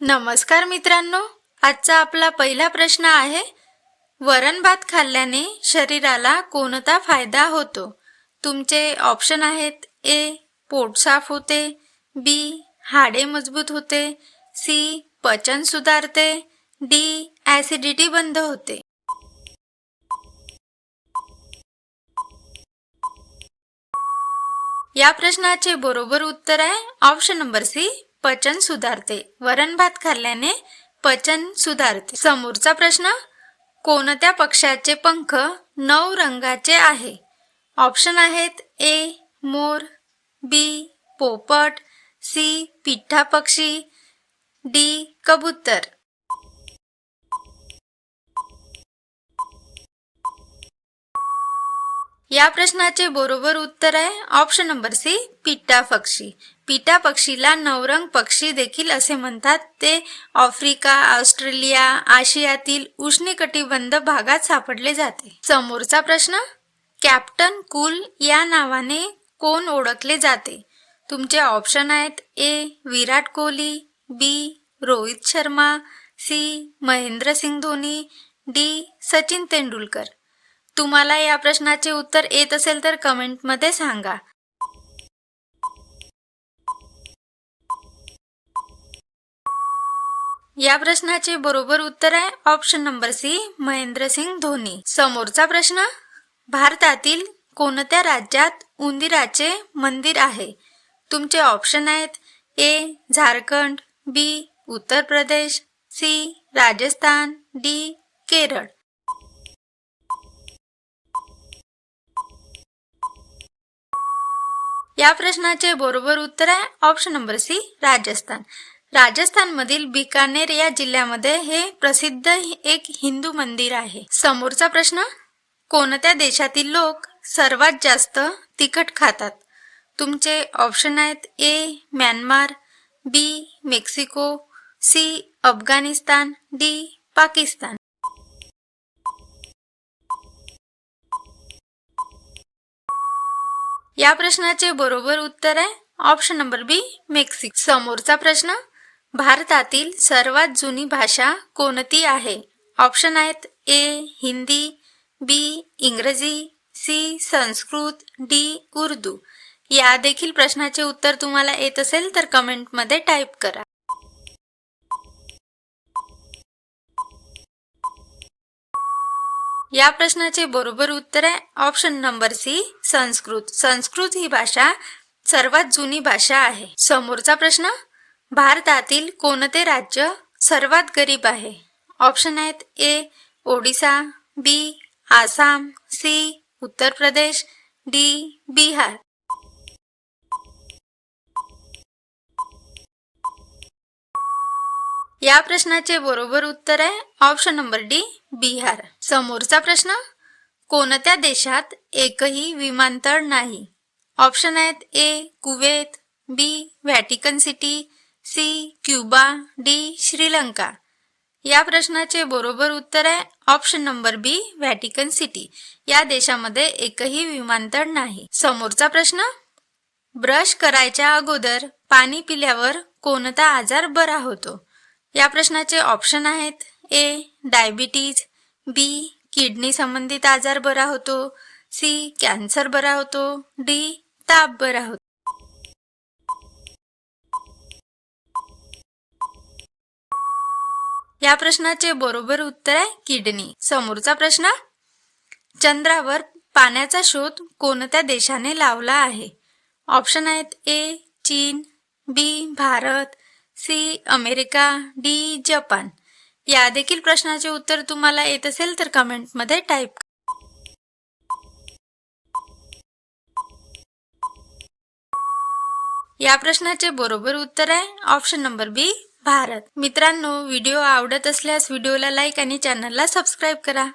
नमस्कार मित्रांनो आजचा आपला पहिला प्रश्न आहे वरण भात खाल्ल्याने शरीराला कोणता फायदा होतो? तुमचे ऑप्शन आहेत ए पोट साफ होते बी हाडे मजबूत होते सी पचन सुधारते डी ॲसिडिटी बंद होते. या प्रश्नाचे बरोबर उत्तर आहे ऑप्शन नंबर सी पचन सुधारते. वरण भात खाल्ल्याने पचन सुधारते. समोरचा प्रश्न कोणत्या पक्षाचे पंख नऊ रंगाचे आहे? ऑप्शन आहेत ए मोर बी पोपट सी पिठ्ठा पक्षी डी कबूतर. या प्रश्नाचे बरोबर उत्तर आहे. ऑप्शन नंबर सी पिट्टा पक्षी. पिटा पक्षीला नवरंग पक्षी देखील असे म्हणतात. ते आफ्रिका ऑस्ट्रेलिया आशियातील उष्णकटिबंध भागात सापडले जाते. समोरचा प्रश्न कॅप्टन कूल या नावाने कोण ओळखले जाते? तुमचे ऑप्शन आहेत A Virat Kohli B Rohit Sharma C Mahendra Singh Dhoni D Sachin Tendulkar. तुम्हाला या प्रश्नाचे उत्तर येत असेल तर कमेंटमध्ये सांगा. या प्रश्नाचे बरोबर उत्तर आहे option number C Mahendra Singh Dhoni. समोरचा प्रश्न भारतातील कोणत्या राज्यात उंदीराचे मंदिर आहे? तुमचे ऑप्शन आहेत A Jharkhand B Uttar Pradesh C Rajasthan D Kerala. या प्रश्नाचे बरोबर उत्तर आहे ऑप्शन नंबर सी राजस्थान. राजस्थानमधील बिकानेर या जिल्ह्यामध्ये हे प्रसिद्ध एक हिंदू मंदिर आहे. समोरचा प्रश्न कोणत्या देशातील लोक सर्वात जास्त तिखट खातात? तुमचे ऑप्शन आहेत A Myanmar B Mexico C Afghanistan D Pakistan. या प्रश्नाचे बरोबर उत्तर आहे ऑप्शन नंबर बी मेक्सिक समोरचा प्रश्न भारतातील सर्वात जुनी भाषा कोणती आहे? ऑप्शन आहेत ए हिंदी बी इंग्रजी सी संस्कृत डी उर्दू. या देखील प्रश्नाचे उत्तर तुम्हाला येत असेल तर कमेंटमध्ये टाईप करा. या प्रश्नाचे बरोबर उत्तर आहे. Option number C Sanskrit. Sanskrit ही भाषा सर्वात जुनी भाषा आहे. समोरचा प्रश्न भारतातील कोणते राज्य सर्वात गरीब आहे? ऑप्शन आहेत A Odisha B Assam C Uttar Pradesh D Bihar. या प्रश्नाचे बरोबर उत्तर आहे. Option number D Bihar. समोरचा प्रश्न कोणत्या देशात एकही विमानतळ नाही? ऑप्शन आहेत A Kuwait B Vatican City C Cuba D Sri Lanka. या प्रश्नाचे बरोबर उत्तर आहे. Option number B Vatican City या देशामध्ये एकही विमानतळ नाही. समोरचा प्रश्न ब्रश करायच्या अगोदर पाणी पिल्यावर कोणता आजार बरा होतो? या प्रश्नाचे ऑप्शन आहेत ए डायबिटीज बी किडनी संबंधित आजार बरा होतो सी कॅन्सर बरा होतो डी ताप बरा होतो. या प्रश्नाचे बरोबर उत्तर आहे किडनी समोरचा प्रश्न चंद्रावर पाण्याचा शोध कोणत्या देशाने लावला आहे? ऑप्शन आहेत ए चीन B Bharat C America D Japan. या देखील प्रश्नाचे उत्तर तुम्हाला येत असेल तर कमेंटमध्ये टाईप या प्रश्नाचे बरोबर उत्तर आहे ऑप्शन नंबर बी भारत. मित्रांनो व्हिडिओ आवडत असल्यास व्हिडिओला लाईक आणि चॅनलला सबस्क्राईब करा.